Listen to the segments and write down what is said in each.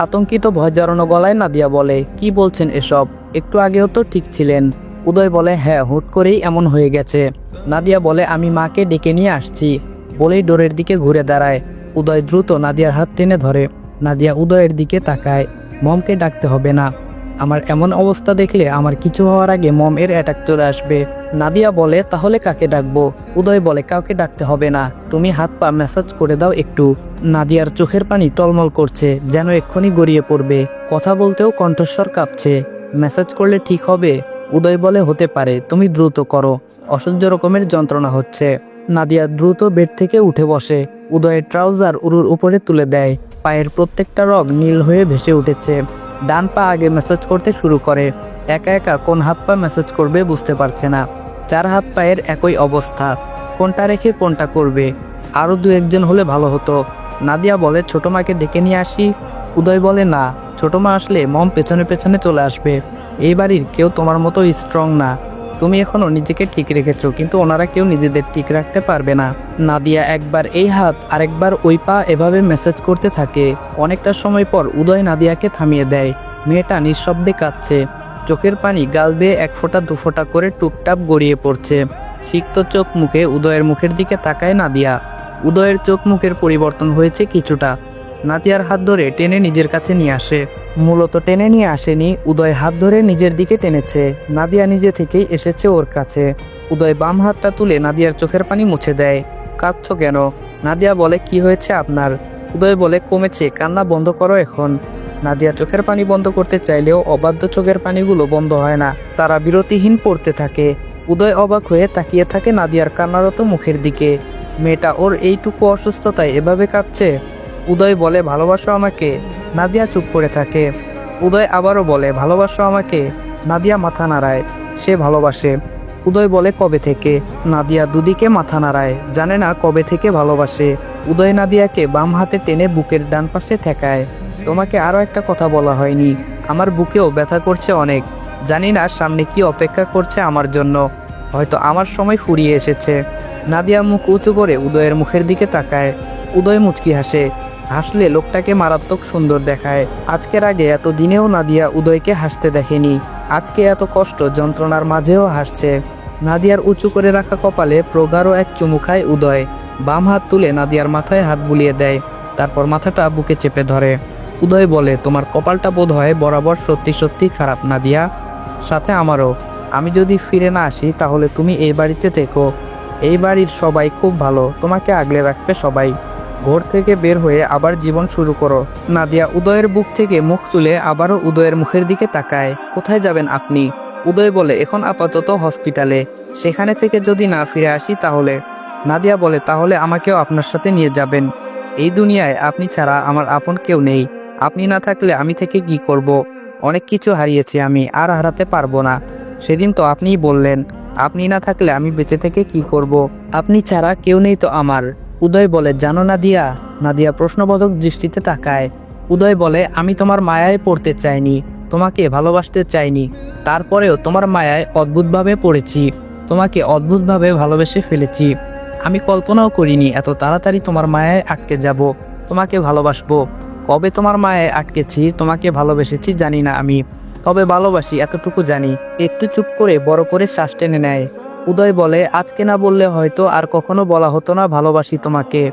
আতঙ্কিত ভয় জড়ানো গলায় নাদিয়া বলে, কি বলছেন এসব? একটু আগেও তো ঠিক ছিলেন। উদয় বলে হ্যাঁ হুট করেই এমন হয়ে গেছে। নাদিয়া বলে, আমি মাকে ডেকে নিয়ে আসছি। বলেই ডোরের দিকে ঘুরে দাঁড়ায়। উদয় দ্রুত নাদিয়ার হাত টেনে ধরে। নাদিয়া উদয়ের দিকে তাকায়। মমকে ডাকতে হবে না। আমার এমন অবস্থা দেখলে আমার কিছু হওয়ার আগে মম এর অ্যাটাক চলে আসবে। নাদিয়া বলে, তাহলে কাকে ডাকবো? উদয় বলে, কাউকে ডাকতে হবে না। তুমি হাত পা ম্যাসাজ করে দাও একটু। নাদিয়ার চোখের পানি টলমল করছে, যেন এক্ষুনি গড়িয়ে পড়বে। কথা বলতেও কণ্ঠস্বর কাঁপছে। ম্যাসাজ করলে ঠিক হবে? উদয় বলে, হতে পারে। তুমি দ্রুত করো। অসহ্য রকমের যন্ত্রণা হচ্ছে। নাদিয়া দ্রুত বেড থেকে উঠে বসে। উদয়ের ট্রাউজার উরুর উপরে তুলে দেয়। পায়ের প্রত্যেকটা রগ নীল হয়ে ভেসে উঠেছে। ডান পা আগে মেসেজ করতে শুরু করে। একা একা কোন হাত পা মেসেজ করবে বুঝতে পারছে না। চার হাত পায়ের একই অবস্থা। কোনটা রেখে কোনটা করবে? আরও দু একজন হলে ভালো হতো। নাদিয়া বলে, ছোট মাকে ডেকে নিয়ে আসি? উদয় বলে, না। ছোট মা আসলে মম পেছনে পেছনে চলে আসবে। এই বাড়ির কেউ তোমার মতো স্ট্রং না। তুমি এখনও নিজেকে ঠিক রেখেছো, কিন্তু ওনারা কেউ নিজেদের ঠিক রাখতে পারবে না। নাদিয়া একবার এই হাত, আরেকবার ওই পা এভাবে মেসেজ করতে থাকে। অনেকটা সময় পর উদয় নাদিয়াকে থামিয়ে দেয়। মেয়েটা নিঃশব্দে কাঁদছে। চোখের পানি গাল দিয়ে এক ফোঁটা, দু ফোঁটা করে টুপটাপ গড়িয়ে পড়ছে। সিক্ত চোখ মুখে উদয়ের মুখের দিকে তাকায় নাদিয়া। উদয়ের চোখ মুখের পরিবর্তন হয়েছে কিছুটা। নাদিয়ার হাত ধরে টেনে নিজের কাছে নিয়ে আসে। মূলত টেনে নিয়ে আসেনি, উদয় হাত ধরে নিজের দিকে টেনেছে। নাদিয়া নিজে থেকেই এসেছে ওর কাছে। উদয় বাম হাতটা তুলে নাদিয়ার চোখের পানি মুছে দেয়। কাঁদছ কেন? নাদিয়া বলে, কি হয়েছে আপনার? উদয় বলে, কমেছে, কান্না বন্ধ করো এখন। নাদিয়া চোখের পানি বন্ধ করতে চাইলেও অবাধ্য চোখের পানিগুলো বন্ধ হয় না। তারা বিরতিহীন পড়তে থাকে। উদয় অবাক হয়ে তাকিয়ে থাকে নাদিয়ার কান্নারত মুখের দিকে। মেয়েটা ওর এইটুকু অসুস্থতায় এভাবে কাঁদছে? উদয় বলে, ভালোবাসো আমাকে? নাদিয়া চুপ করে থাকে। উদয় আবারও বলে, ভালোবাসো আমাকে? নাদিয়া মাথা নাড়ায়, সে ভালোবাসে। উদয় বলে, কবে থেকে? নাদিয়া দুদিকে মাথা নাড়ায়, জানে না কবে থেকে ভালোবাসে। উদয় নাদিয়াকে বাম হাতে টেনে বুকের ডান পাশে ঠেকায়, তোমাকে আরও একটা কথা বলা হয়নি। আমার বুকেও ব্যথা করছে অনেক। জানি না সামনে কি অপেক্ষা করছে আমার জন্য। হয়তো আমার সময় ফুরিয়ে এসেছে। নাদিয়া মুখ উঁচু করে উদয়ের মুখের দিকে তাকায়। উদয় মুচকি হাসে হাসলে লোকটাকে মারাত্মক সুন্দর দেখায়। আজকের আগে এত দিনেও নাদিয়া উদয়কে হাসতে দেখেনি। আজকে এত কষ্ট যন্ত্রণার মাঝেও হাসছে। নাদিয়ার উঁচু করে রাখা কপালে প্রগাঢ় এক চুমু খায় উদয়। বাম হাত তুলে নাদিয়ার মাথায় হাত বুলিয়ে দেয়। তারপর মাথাটা বুকে চেপে ধরে। উদয় বলে, তোমার কপালটা বোধ হয় বরাবর সত্যি সত্যি খারাপ, নাদিয়া। সাথে আমারও। আমি যদি ফিরে না আসি, তাহলে তুমি এই বাড়িতে থেকো। এই বাড়ির সবাই খুব ভালো। তোমাকে আগলে রাখবে সবাই। ঘর থেকে বের হয়ে আবার জীবন শুরু করো। নাদিয়া উদয়ের বুক থেকে মুখ তুলে আবারও উদয়ের মুখের দিকে তাকায়। কোথায় যাবেন আপনি? উদয় বলে, এখন আপাতত হসপিটালে। সেখানে থেকে যদি না ফিরে আসি তাহলে? নাদিয়া বলে, তাহলে আমাকেও আপনার সাথে নিয়ে যাবেন। এই দুনিয়ায় আপনি ছাড়া আমার আপন কেউ নেই। আপনি না থাকলে আমি থেকে কি করব। অনেক কিছু হারিয়েছি আমি, আর হারাতে পারব না। সেদিন তো আপনিই বললেন, আপনি না থাকলে আমি বেঁচে থেকে কি করব। আপনি ছাড়া কেউ নেই তো আমার। উদয় বলে, জানো নাদিয়া? নাদিয়া প্রশ্নবোধক দৃষ্টিতে তাকায়। উদয় বলে, আমি তোমার মায়ায় পড়তে চাইনি, তোমাকে ভালোবাসতে চাইনি। তারপরেও তোমার মায়ায় অদ্ভুতভাবে পড়েছি, তোমাকে অদ্ভুতভাবে ভালোবেসে ফেলেছি। আমি কল্পনাও করিনি এত তাড়াতাড়ি তোমার মায়ায় আটকে যাব, তোমাকে ভালোবাসবো। কবে তোমার মায়ায় আটকেছি, তোমাকে ভালোবেসেছি জানি না আমি। তবে ভালোবাসি, এতটুকু জানি। একটু চুপ করে, বড় করে শ্বাস টেনে নেয়। উদয় বলে, আজকে না বললে হয়তো আর কখনো বলা হতো না ভালোবাসি তোমাকে।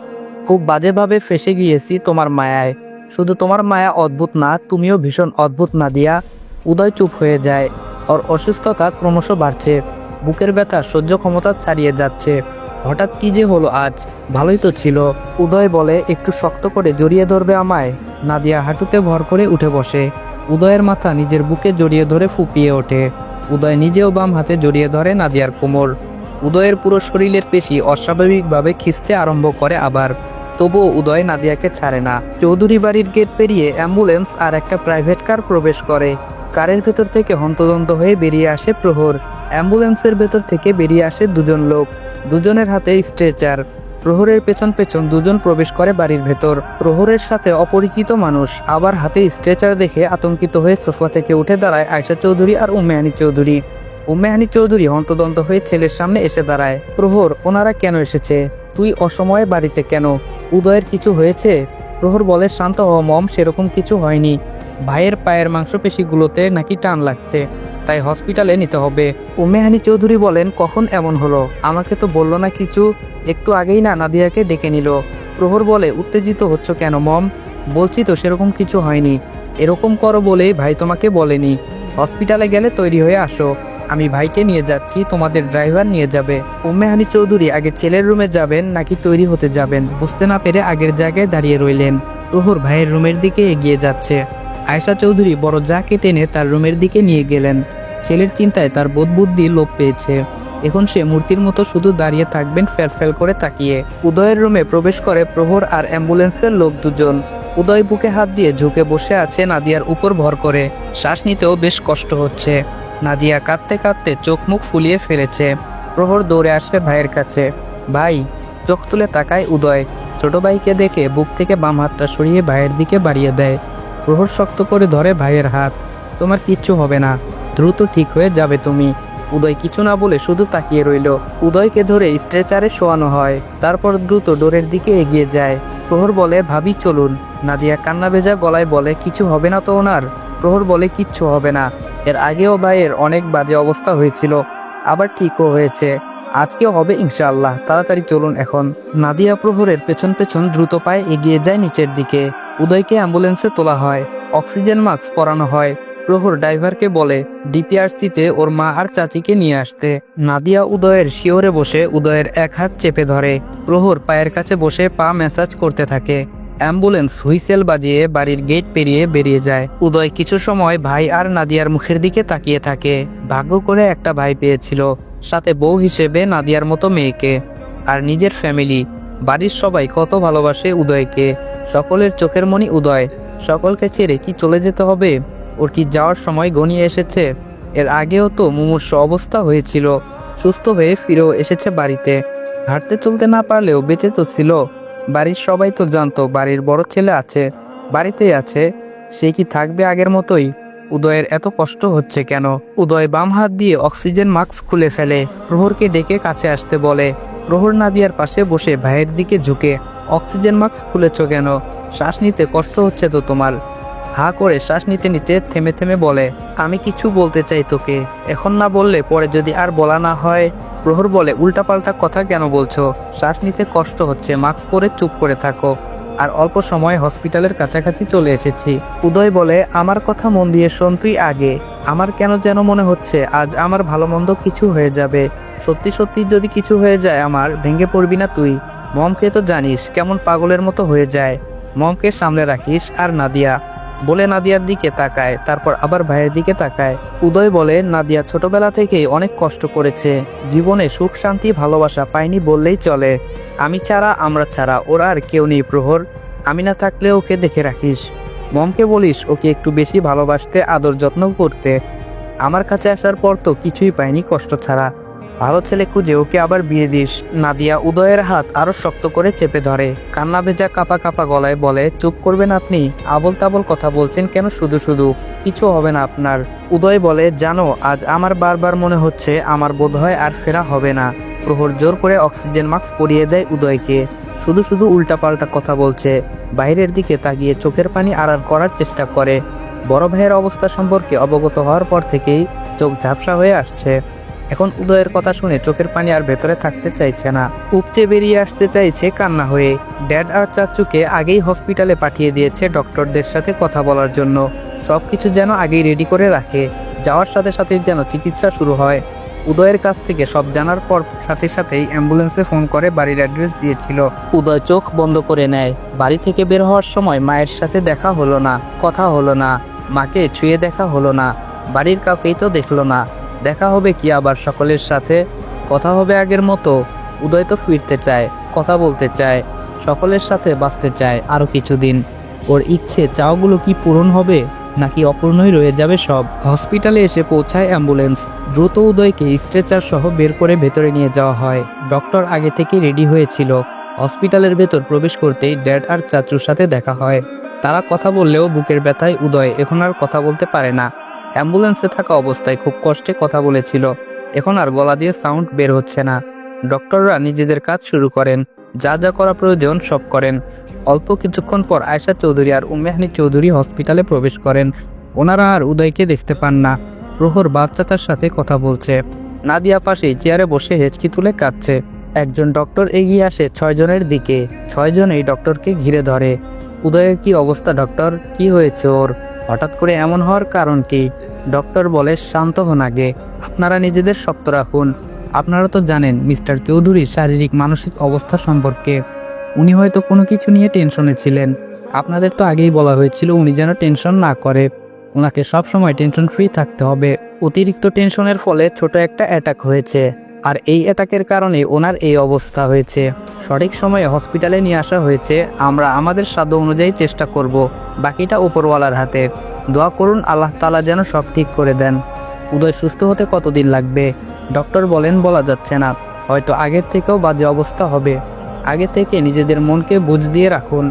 খুব বাজেভাবে ফেসে গিয়েছি তোমার মায়ায়। শুধু তোমার মায়া অদ্ভুত না, তুমিও ভীষণ অদ্ভুত না দিয়া উদয় চুপ হয়ে যায়। ওর অসুস্থতা ক্রমশ বাড়ছে। বুকের ব্যথা সহ্য ক্ষমতা ছাড়িয়ে যাচ্ছে। হঠাৎ কি যে হলো আজ? ভালোই তো ছিল। উদয় বলে, একটু শক্ত করে জড়িয়ে ধরবে আমায়? নাদিয়া হাঁটুতে ভর করে উঠে বসে। উদয়ের মাথা নিজের বুকে জড়িয়ে ধরে ফুপিয়ে ওঠে। উদয় নিজেও বাম হাতে জড়িয়ে ধরে নাদিয়ার কোমর। উদয়ের পুরো শরীরের পেশি অস্বাভাবিকভাবে খিস্তে আরম্ভ করে আবার। তবুও উদয় নাদিয়াকে ছাড়ে না। চৌধুরী বাড়ির গেট পেরিয়ে অ্যাম্বুলেন্স আর একটা প্রাইভেট কার প্রবেশ করে। কারের ভেতর থেকে হন্তদন্ত হয়ে বেরিয়ে আসে প্রহর। অ্যাম্বুলেন্সের ভেতর থেকে বেরিয়ে আসে দুজন লোক। দুজনের হাতে স্ট্রেচার। প্রহরের পেছন পেছন দুজন প্রবেশ করে বাড়ির ভেতর। প্রহরের সাথে অপরিচিত মানুষ আবার হাতে স্ট্রেচার দেখে আতঙ্কিত হয়ে সোফা থেকে উঠে দাঁড়ায় আয়শা চৌধুরী আর উম্মেহানি চৌধুরী। উম্মেহানি চৌধুরী হন্তদন্ত হয়ে ছেলের সামনে এসে দাঁড়ায়। প্রহর, ওনারা কেন এসেছে? তুই অসময়ে বাড়িতে কেন? উদয়ের কিছু হয়েছে? প্রহর বলে, শান্ত হ মম, সেরকম কিছু হয়নি। ভাইয়ের পায়ের মাংসপেশিগুলোতে নাকি টান লাগছে। তাই হসপিটালে নিতে হবে। উমেহানি চৌধুরী বলেন, কখন এমন হলো? আমাকে তো বলল না কিছু। একটু আগেই না নাদিয়াকে ডেকে নিল। প্রহর বলে, উত্তেজিত হচ্ছ কেন, মম? বলছি তো সেরকম কিছু হয়নি। এরকম করো বলেই ভাই তোমাকে বলেনি। হসপিটালে গেলে তৈরি হয়ে আসো। আমি ভাইকে নিয়ে যাচ্ছি, তোমাদের ড্রাইভার নিয়ে যাবে। উম্মেহানি চৌধুরী আগে ছেলের রুমে যাবেন নাকি তৈরি হতে যাবেন? বুঝতে না পেরে আগের জায়গায় দাঁড়িয়ে রইলেন। প্রহর ভাইয়ের রুমের দিকে এগিয়ে যাচ্ছে। আয়শা চৌধুরী বড় জাকে টেনে তার রুমের দিকে নিয়ে গেলেন। ছেলের চিন্তায় তার বোধবুদ্ধি লোপ পেয়েছে। এখন সে মূর্তির মতো শুধু দাঁড়িয়ে থাকবেন ফেল করে তাকিয়ে। উদয়ের রুমে প্রবেশ করে প্রহর আর অ্যাম্বুলেন্সের লোক দুজন। উদয় বুকে হাত দিয়ে ঝুঁকে বসে আছে নাদিয়ার উপর ভর করে। শ্বাস নিতেও বেশ কষ্ট হচ্ছে। নাদিয়া কাঁদতে কাঁদতে চোখ মুখ ফুলিয়ে ফেলেছে। প্রহর দৌড়ে আসে ভাইয়ের কাছে। ভাই, চোখ তুলে তাকায় উদয়। ছোট ভাইকে দেখে বুক থেকে বাম হাতটা সরিয়ে ভাইয়ের দিকে বাড়িয়ে দেয়। প্রহর শক্ত করে ধরে ভাইয়ের হাত। তোমার কিচ্ছু হবে না। দ্রুত ঠিক হয়ে যাবে তুমি। উদয় কিছু না বলে শুধু তাকিয়ে রইল। উদয়কে ধরে স্ট্রেচারে শোয়ানো হয়। তারপর দ্রুত ডোরের দিকে এগিয়ে যায়। প্রহর বলে, ভাবি, চলুন। নাদিয়া কান্না ভেজা গলায় বলে, কিছু হবে না তো ওনার? প্রহর বলে, কিচ্ছু হবে না। এর আগেও ভাইয়ের অনেক বাজে অবস্থা হয়েছিল। আবার ঠিকও হয়েছে। আজকেও হবে ইনশাআল্লাহ। তাড়াতাড়ি চলুন এখন। নাদিয়া প্রহরের পেছন পেছন দ্রুত পায়ে এগিয়ে যায় নিচের দিকে। উদয়কে অ্যাম্বুলেন্সে তোলা হয়। অক্সিজেন মাস্ক পরানো হয়। প্রহর ড্রাইভারকে বলে, ডিপিআরসিতে ওর মা আর চাচিকে নিয়ে আসতে। নাদিয়া উদয়ের শিওরে বসে উদয়ের এক হাত চেপে ধরে। প্রহর পায়ের কাছে বসে পা ম্যাসাজ করতে থাকে। অ্যাম্বুলেন্স হুইসেল বাজিয়ে বাড়ির গেট পেরিয়ে বেরিয়ে যায়। উদয় কিছু সময় ভাই আর নাদিয়ার মুখের দিকে তাকিয়ে থাকে। ভাগ্য করে একটা ভাই পেয়েছিল, সাথে বউ হিসেবে নাদিয়ার মতো মেয়েকে। আর নিজের ফ্যামিলি। বাড়ির সবাই কত ভালোবাসে উদয়কে। সকলের চোখের মনি উদয়। সকলকে ছেড়ে কি চলে যেতে হবে? ওর কি যাওয়ার সময় গনিয়ে এসেছে? এর আগেও তো মুমূর্ষ অবস্থা হয়েছিল। সুস্থ হয়ে ফিরেও এসেছে বাড়িতে। হাঁটতে চলতে না পারলেও বেঁচে তো ছিল। বাড়ির সবাই তো জানতো বাড়ির বড় ছেলে আছে, বাড়িতেই আছে। সে কি থাকবে আগের মতোই? উদয়ের এত কষ্ট হচ্ছে কেন? উদয় বাম হাত দিয়ে অক্সিজেন মাস্ক খুলে ফেলে। প্রহরকে ডেকে কাছে আসতে বলে। প্রহর নাদিয়ার পাশে বসে ভাইয়ের দিকে ঝুঁকে। অক্সিজেন মাস্ক খুলেছ কেন? শ্বাস নিতে কষ্ট হচ্ছে তো তোমার। হা করে শ্বাস নিতে নিতে থেমে থেমে বলে, আমি কিছু বলতে চাই তোকে। এখন না বললে পরে যদি আর বলা না হয়? প্রহর বলে, উল্টাপাল্টা কথা কেন বলছো? শ্বাস নিতে কষ্ট হচ্ছে, মাস্ক পরে চুপ করে থাকো। আর অল্প সময় হসপিটালের কাছাকাছি চলে এসেছি। উদয় বলে, আমার কথা মন দিয়ে শোন তুই আগে। আমার কেন যেন মনে হচ্ছে আজ আমার ভালো মন্দ কিছু হয়ে যাবে। সত্যি সত্যি যদি কিছু হয়ে যায় আমার, ভেঙে পড়বি না তুই। মমকে তো জানিস কেমন পাগলের মতো হয়ে যায়। মমকে সামলে রাখিস আর নাদিয়া। বলে নাদিয়ার দিকে তাকায়, তারপর আবার ভাইয়ের দিকে তাকায়। উদয় বলে, নাদিয়া ছোটবেলা থেকেই অনেক কষ্ট করেছে। জীবনে সুখ, শান্তি, ভালোবাসা পায়নি বললেই চলে। আমি ছাড়া, আমরা ছাড়া, ওরা আর কেউ নেই প্রহর। আমি না থাকলে ওকে দেখে রাখিস। মমকে বলিস, ওকে একটু বেশি ভালোবাসতে, আদর যত্ন করতে। আমার কাছে আসার পর তো কিছুই পাইনি কষ্ট ছাড়া। ভালো ছেলে খুঁজে ওকে আবার বিয়ে দিস। নাদিয়া উদয়ের হাত আরও শক্ত করে চেপে ধরে। কান্না ভেজা কাপা কাপা গলায় বলে, চুপ করবেন আপনি। আবল তাবল কথা বলছেন কেন শুধু শুধু? কিছু হবে না আপনার। উদয় বলে, জানো, আজ আমার বারবার মনে হচ্ছে আমার বোধহয় আর ফেরা হবে না। প্রহর জোর করে অক্সিজেন মাস্ক পরিয়ে দেয় উদয়কে। শুধু শুধু উল্টাপাল্টা কথা বলছে। বাইরের দিকে তাকিয়ে চোখের পানি আড়াল করার চেষ্টা করে। বড় ভাইয়ের অবস্থা সম্পর্কে অবগত হওয়ার পর থেকেই চোখ ঝাপসা হয়ে আসছে। এখন উদয়ের কথা শুনে চোখের পানি আর ভেতরে থাকতে চাইছে না। উপচে বেরিয়ে আসতে চাইছে কান্না হয়ে। ড্যাড আর চাচুকে আগেই হসপিটালে পাঠিয়ে দিয়েছে ডক্টরদের সাথে কথা বলার জন্য। সবকিছু যেন আগেই রেডি করে রাখে। যাওয়ার সাথে সাথেই যেন চিকিৎসা শুরু হয়। উদয়ের কাছ থেকে সব জানার পর সাথে সাথেই অ্যাম্বুলেন্সে ফোন করে বাড়ির অ্যাড্রেস দিয়েছিল। উদয় চোখ বন্ধ করে নেয়। বাড়ি থেকে বের হওয়ার সময় মায়ের সাথে দেখা হলো না, কথা হলো না। মাকে ছুঁয়ে দেখা হলো না। বাড়ির কাউকেই তো দেখল না। দেখা হবে কি আবার সকলের সাথে? কথা হবে আগের মতো। উদয় তো ফিরতে চায়, কথা বলতে চায়, সকলের সাথে বাঁচতে চায় আরও কিছুদিন। ওর ইচ্ছে চাওগুলো কি পূরণ হবে, নাকি অপূর্ণই রয়ে যাবে সব? হসপিটালে এসে পৌঁছায় অ্যাম্বুলেন্স। দ্রুত উদয়কে স্ট্রেচার সহ বের করে ভেতরে নিয়ে যাওয়া হয়। ডক্টর আগে থেকে রেডি হয়েছিল। হসপিটালের ভেতর প্রবেশ করতেই ড্যাড আর চাচুর সাথে দেখা হয়। তারা কথা বললেও বুকের ব্যথায় উদয় এখন আর কথা বলতে পারে না। অ্যাম্বুলেন্সে থাকা অবস্থায় খুব কষ্টে কথা বলেছিল। এখন আর গলা দিয়ে সাউন্ড বের হচ্ছে না। ডক্টররা নিজেদের কাজ শুরু করেন। যা যা করা প্রয়োজন সব করেন। অল্প কিছুক্ষণ পর আয়শা চৌধুরী আর উম্মেহানি চৌধুরী হসপিটালে প্রবেশ করেন। ওনারা আর উদয়কে দেখতে পান না। প্রহর বাপ চাচার সাথে কথা বলছে। নাদিয়া পাশে চেয়ারে বসে হেঁচকি তুলে কাঁদছে। একজন ডক্টর এগিয়ে আসে ছয়জনের দিকে। ছয়জনেই ডক্টরকে ঘিরে ধরে। উদয়ের কি অবস্থা, ডক্টর? কি হয়েছে ওর? হঠাৎ করে এমন হওয়ার কারণ কি? ডক্টর বলে, শান্ত হন আগে। আপনারা নিজেদের শক্ত রাখুন। আপনারা তো জানেন মিস্টার চৌধুরীর শারীরিক, মানসিক অবস্থা সম্পর্কে। উনি হয়তো কোনো কিছু নিয়ে টেনশনে ছিলেন। আপনাদের তো আগেই বলা হয়েছিল উনি যেন টেনশন না করে। ওনাকে সবসময় টেনশন ফ্রি থাকতে হবে। অতিরিক্ত টেনশনের ফলে ছোট একটা অ্যাটাক হয়েছে। আর এই অ্যাটাকের কারণে ওনার এই অবস্থা হয়েছে। সঠিক সময়ে হসপিটালে নিয়ে আসা হয়েছে। আমরা আমাদের সাধ্য অনুযায়ী চেষ্টা করব বাকিটা উপরওয়ালার হাতে। দোয়া করুন আল্লাহ তালা যেন সব ঠিক করে দেন। উদয় সুস্থ হতে কতদিন লাগবে? ডক্টর বলেন বলা যাচ্ছে না। হয়তো আগের থেকেও বাজে অবস্থা হবে। আগে থেকে নিজেদের মনকে বুঝ দিয়ে রাখুন।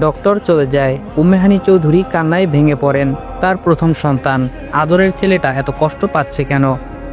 ডক্টর চলে যায়। উম্মেহানি চৌধুরী কান্নায় ভেঙে পড়েন। তার প্রথম সন্তান। আদরের ছেলেটা এত কষ্ট পাচ্ছে কেন?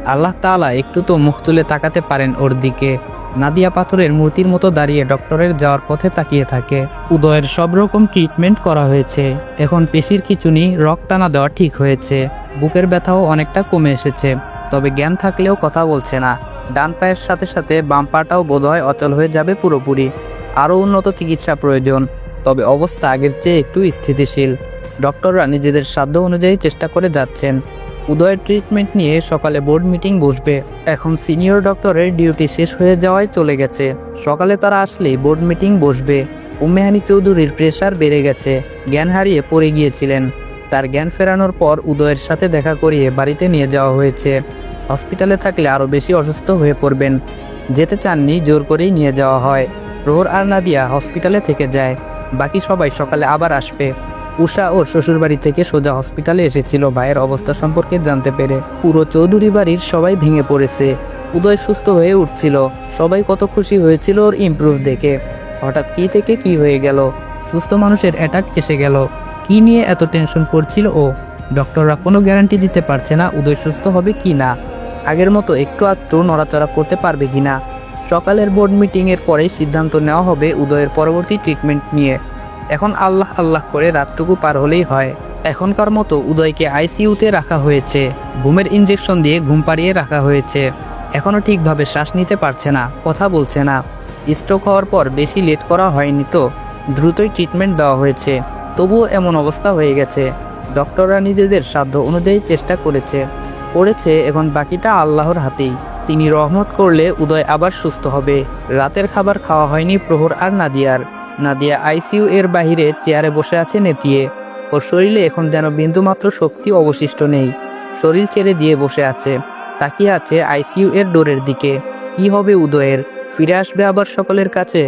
আল্লাহ তাআলা একটু তো মুখ তুলে তাকাতে পারেন ওর দিকে। নাদিয়া পাথরের মূর্তির মতো দাঁড়িয়ে ডক্টরের যাওয়ার পথে তাকিয়ে থাকে। উদয়ের সব রকম ট্রিটমেন্ট করা হয়েছে। এখন পেশির খিচুনি, রক টানা দেওয়া ঠিক হয়েছে। বুকের ব্যথাও অনেকটা কমে এসেছে। তবে জ্ঞান থাকলেও কথা বলছে না। ডান পায়ের সাথে সাথে বাম পাটাও বোধহয় অচল হয়ে যাবে পুরোপুরি। আরও উন্নত চিকিৎসা প্রয়োজন। তবে অবস্থা আগের চেয়ে একটু স্থিতিশীল। ডক্টররা নিজেদের সাধ্য অনুযায়ী চেষ্টা করে যাচ্ছেন। উদয়ের ট্রিটমেন্ট নিয়ে সকালে বোর্ড মিটিং বসবে। এখন সিনিয়র ডক্টরের ডিউটি শেষ হয়ে যাওয়ায় চলে গেছে। সকালে তারা আসলেই বোর্ড মিটিং বসবে। উম্মেহানি চৌধুরীর প্রেশার বেড়ে গেছে। জ্ঞান হারিয়ে পড়ে গিয়েছিলেন। তার জ্ঞান ফেরানোর পর উদয়ের সাথে দেখা করিয়ে বাড়িতে নিয়ে যাওয়া হয়েছে। হসপিটালে থাকলে আরও বেশি অসুস্থ হয়ে পড়বেন। যেতে চাননি, জোর করেই নিয়ে যাওয়া হয়। প্রহর আর নাদিয়া হসপিটালে থেকে যায়। বাকি সবাই সকালে আবার আসবে। উষা ওর শ্বশুরবাড়ি থেকে সোজা হসপিটালে এসেছিল। ভাইয়ের অবস্থা সম্পর্কে জানতে পেরে পুরো চৌধুরী বাড়ির সবাই ভেঙে পড়েছে। উদয় সুস্থ হয়ে উঠছিল। সবাই কত খুশি হয়েছিল ওর ইমপ্রুভ দেখে। হঠাৎ কি থেকে কি হয়ে গেল? সুস্থ মানুষের অ্যাটাক এসে গেল। কি নিয়ে এত টেনশন করছিল ও? ডক্টররা কোনো গ্যারান্টি দিতে পারছে না উদয় সুস্থ হবে কি না। আগের মতো একটু আধটু নড়াচড়া করতে পারবে কি না। সকালের বোর্ড মিটিংয়ের পরেই সিদ্ধান্ত নেওয়া হবে উদয়ের পরবর্তী ট্রিটমেন্ট নিয়ে। এখন আল্লাহ আল্লাহ করে রাতটুকু পার হলেই হয়। এখনকার মতো উদয়কে আইসিইউতে রাখা হয়েছে। ঘুমের ইঞ্জেকশন দিয়ে ঘুম পাড়িয়ে রাখা হয়েছে। এখনও ঠিকভাবে শ্বাস নিতে পারছে না, কথা বলছে না। স্ট্রোক হওয়ার পর বেশি লেট করা হয়নি তো। দ্রুতই ট্রিটমেন্ট দেওয়া হয়েছে। তবুও এমন অবস্থা হয়ে গেছে। ডক্টররা নিজেদের সাধ্য অনুযায়ী চেষ্টা করেছে। করেছে এখন বাকিটা আল্লাহর হাতেই। তিনি রহমত করলে উদয় আবার সুস্থ হবে। রাতের খাবার খাওয়া হয়নি প্রহর আর নাদিয়ার। নাদিয়া আইসিইউ এর বাহিরে চেয়ারে বসে আছে নেতিয়ে। ওর শরীরে এখন যেন বিন্দুমাত্র শক্তি অবশিষ্ট নেই। শরীর ছেড়ে দিয়ে বসে আছে। তাকিয়ে আছে আইসিইউ এর ডোরের দিকে। কি হবে উদয়ের? ফিরে আসবে আবার সকলের কাছে?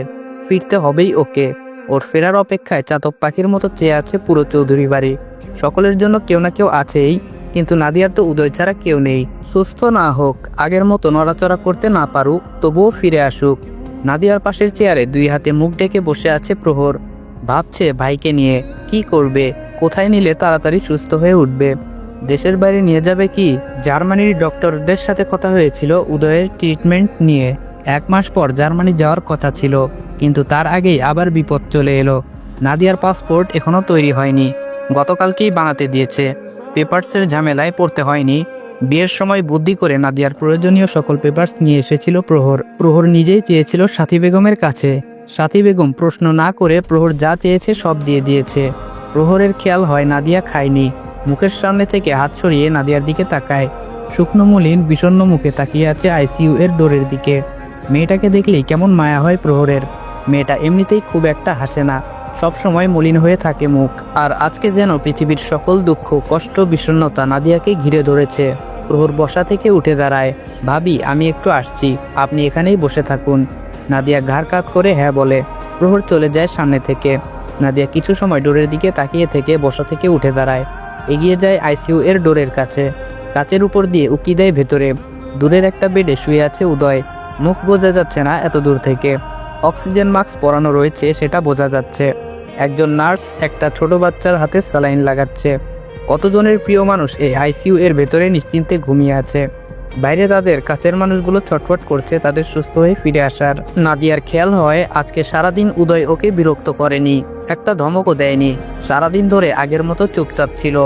ফিরতে হবেই ওকে। ওর ফেরার অপেক্ষায় চাতক পাখির মতো চেয়ে আছে পুরো চৌধুরী বাড়ি। সকলের জন্য কেউ না কেউ আছেই, কিন্তু নাদিয়ার তো উদয় ছাড়া কেউ নেই। সুস্থ না হোক, আগের মতো নড়াচড়া করতে না পারুক, তবুও ফিরে আসুক। নাদিয়ার পাশের চেয়ারে দুই হাতে মুখ ডেকে বসে আছে প্রহর। ভাবছে, ভাইকে নিয়ে কি করবে? কোথায় নিলে তাড়াতাড়ি সুস্থ হয়ে উঠবে? দেশের বাইরে নিয়ে যাবে কি? জার্মানির ডক্টরদের সাথে কথা হয়েছিল উদয়ের ট্রিটমেন্ট নিয়ে। এক মাস পর জার্মানি যাওয়ার কথা ছিল, কিন্তু তার আগেই আবার বিপদ চলে এলো। নাদিয়ার পাসপোর্ট এখনও তৈরি হয়নি। গতকালকেই বানাতে দিয়েছে। পেপার্সের ঝামেলায় পড়তে হয়নি। বিয়ের সময় বুদ্ধি করে নাদিয়ার প্রয়োজনীয় সকল পেপার্স নিয়ে এসেছিল প্রহর। প্রহর নিজেই চেয়েছিল সাথী বেগমের কাছে। সাথী বেগম প্রশ্ন না করে প্রহর যা চেয়েছে সব দিয়ে দিয়েছে। প্রহরের খেয়াল হয় নাদিয়া খায়নি। মুখের সামনে থেকে হাত সরিয়ে নাদিয়ার দিকে তাকায়। শুকনো মলিন, বিষণ্ণ মুখে তাকিয়ে আছে আইসিইউ এর ডোরের দিকে। মেয়েটাকে দেখলেই কেমন মায়া হয় প্রহরের। মেয়েটা এমনিতেই খুব একটা হাসে না। সবসময় মলিন হয়ে থাকে মুখ। আর আজকে যেন পৃথিবীর সকল দুঃখ, কষ্ট, বিষণ্ণতা নাদিয়াকে ঘিরে ধরেছে। প্রহর বসা থেকে উঠে দাঁড়ায়। ভাবি, আমি একটু আসছি। আপনি এখানেই বসে থাকুন। নাদিয়া ঘাড় কাত করে হ্যাঁ বলে। প্রহর চলে যায় সামনে থেকে। নাদিয়া কিছু সময় ডোরের দিকে তাকিয়ে থেকে বসা থেকে উঠে দাঁড়ায়। এগিয়ে যায় আইসিইউ এর ডোরের কাছে। কাচের উপর দিয়ে উকি দেয় ভেতরে। দূরের একটা বেডে শুয়ে আছে উদয়। মুখ বোঝা যাচ্ছে না এত দূর থেকে। অক্সিজেন মাস্ক পরানো রয়েছে, সেটা বোঝা যাচ্ছে। একজন নার্স একটা ছোট বাচ্চার হাতে স্যালাইন লাগাচ্ছে। কতজনের প্রিয় মানুষ এই আইসিইউ এর ভেতরে নিশ্চিন্তে ঘুমিয়ে আছে? বাইরে তাদের কাছের মানুষগুলো ছটফট করছে তাদের সুস্থ হয়ে ফিরে আসার। নাদিয়ার খেয়াল হয়, আজকে সারাদিন উদয় ওকে বিরক্ত করেনি, একটা ধমকও দেয়নি। সারাদিন ধরে আগের মতো চুপচাপ ছিল।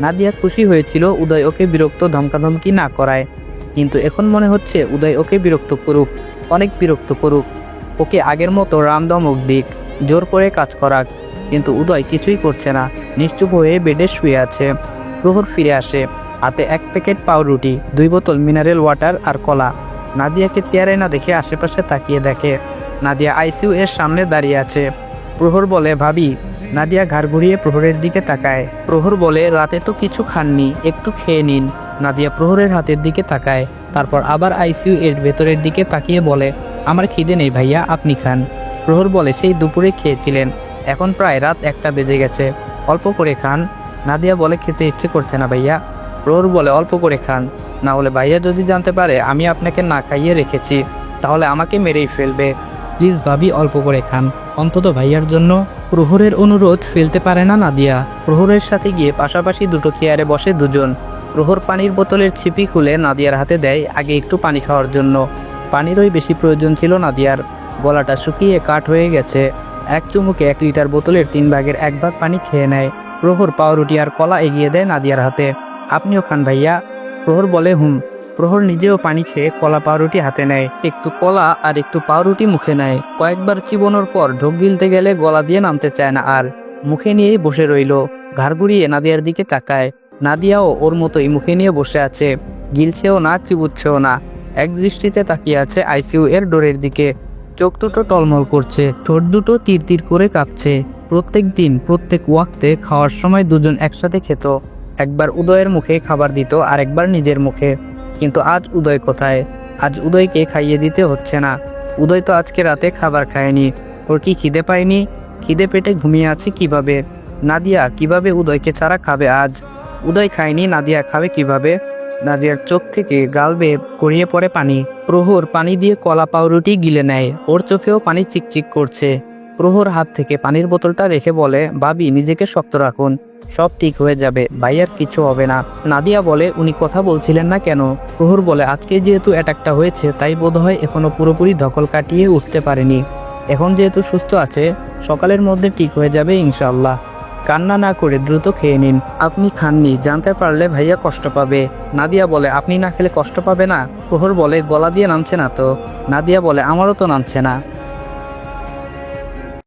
নাদিয়া খুশি হয়েছিল উদয় ওকে বিরক্ত ধমকাধমকি না করায়। কিন্তু এখন মনে হচ্ছে উদয় ওকে বিরক্ত করুক, অনেক বিরক্ত করুক। ওকে আগের মতো রামদমক দিক। জোর করে কাজ করাক। কিন্তু উদয় কিছুই করছে না। নিশ্চুপ হয়ে বেডে শুয়ে আছে। প্রহর ফিরে আসে। হাতে এক প্যাকেট পাউরুটি, দুই বোতল মিনারেল ওয়াটার আর কলা। নাদিয়াকে চেয়ারে না দেখে আশেপাশে তাকিয়ে দেখে। নাদিয়া আইসিইউ এর সামনে দাঁড়িয়ে আছে। প্রহর বলে, ভাবি। নাদিয়া ঘাড় ঘুরিয়ে প্রহরের দিকে তাকায়। প্রহর বলে, রাতে তো কিছু খাননি, একটু খেয়ে নিন। নাদিয়া প্রহরের হাতের দিকে তাকায়। তারপর আবার আইসিইউ এর ভেতরের দিকে তাকিয়ে বলে, আমার খিদে নেই ভাইয়া, আপনি খান। প্রহর বলে সেই দুপুরে খেয়েছিলেন। এখন প্রায় রাত একটা বেজে গেছে। অল্প করে খান। নাদিয়া বলে, খেতে ইচ্ছে করছে না ভাইয়া। প্রহর বলে, অল্প করে খান। না হলে ভাইয়া যদি জানতে পারে, আমি আপনাকে না খাইয়ে রেখেছি, তাহলে আমাকে মেরেই ফেলবে। প্লিজ ভাবি, অল্প করে খান। অন্তত ভাইয়ার জন্য প্রহরের অনুরোধ ফেলতে পারে না নাদিয়া। প্রহরের সাথে গিয়ে পাশাপাশি দুটো চেয়ারে বসে দুজন। প্রহর পানির বোতলের ছিপি খুলে নাদিয়ার হাতে দেয় আগে একটু পানি খাওয়ার জন্য। পানিরই বেশি প্রয়োজন ছিল নাদিয়ার। গলাটা শুকিয়ে কাঠ হয়ে গেছে। এক চুমুকে এক লিটার বোতলের তিন ভাগের এক ভাগ পানি খেয়ে নেয়। প্রহর পাউরুটি আর কলা এগিয়ে দেয় নাদিয়ার হাতে। আপনিও খান ভাইয়া। প্রহর বলে, হুম। প্রহর নিজেও পানি খেয়ে কলা পাউরুটি হাতে নেয়। একটু কলা আর একটু পাউরুটি মুখে নেয়। কয়েকবার চিবনোর পর ঢোক গিলতে গেলে গলা দিয়ে নামতে চায় না আর। মুখে নিয়েই বসে রইল। ঘাড় ঘুরিয়ে নাদিয়ার দিকে তাকায়। নাদিয়াও ওর মতোই মুখে নিয়ে বসে আছে। গিলছেও না, চিবুচ্ছেও না। এক দৃষ্টিতে তাকিয়ে আছে আইসিইউ এর ডোরের দিকে। চোখ দুটো টলমল করছে, ঠোঁট দুটো তীর তীর করে কাঁপছে। প্রত্যেক দিন, প্রত্যেক ওয়াক্তে খাওয়ার সময় দুজন একসাথে খেত। একবার উদয়ের মুখে খাবার দিত আর একবার নিজের মুখে। কিন্তু আজ উদয় কোথায়? আজ উদয়কে খাইয়ে দিতে হচ্ছে না। উদয় তো আজকে রাতে খাবার খায়নি। ওর কি খিদে পায়নি? খিদে পেটে ঘুমিয়ে আছে কীভাবে? নাদিয়া কীভাবে উদয়কে ছাড়া খাবে আজ? উদয় খায়নি, নাদিয়া খাবে কীভাবে? নাদিয়ার চোখ থেকে গাল বেয়ে গড়িয়ে পড়ে পানি। প্রহর পানি দিয়ে কলা পাউরুটি গিলে নেয়। ওর চোখেও পানি চিকচিক করছে। প্রহর হাত থেকে পানির বোতলটা রেখে বলে, ভাবি, নিজেকে শক্ত রাখুন। সব ঠিক হয়ে যাবে। ভাইয়ার কিছু হবে না। নাদিয়া বলে, উনি কথা বলছিলেন না কেন? প্রহর বলে, আজকে যেহেতু অ্যাটাকটা হয়েছে, তাই বোধহয় এখনও পুরোপুরি ধকল কাটিয়ে উঠতে পারেনি। এখন যেহেতু সুস্থ আছে, সকালের মধ্যে ঠিক হয়ে যাবে ইনশাল্লাহ কান্না না করে দ্রুত খেয়ে নিন। আপনি খাননি, জানতে পারলে ভাইয়া কষ্ট পাবে। নাদিয়া বলে, আপনি না খেলে কষ্ট পাবে না? প্রহর বলে, গলা দিয়ে নামছে না তো। নাদিয়া বলে, আমারও তো নামছে না।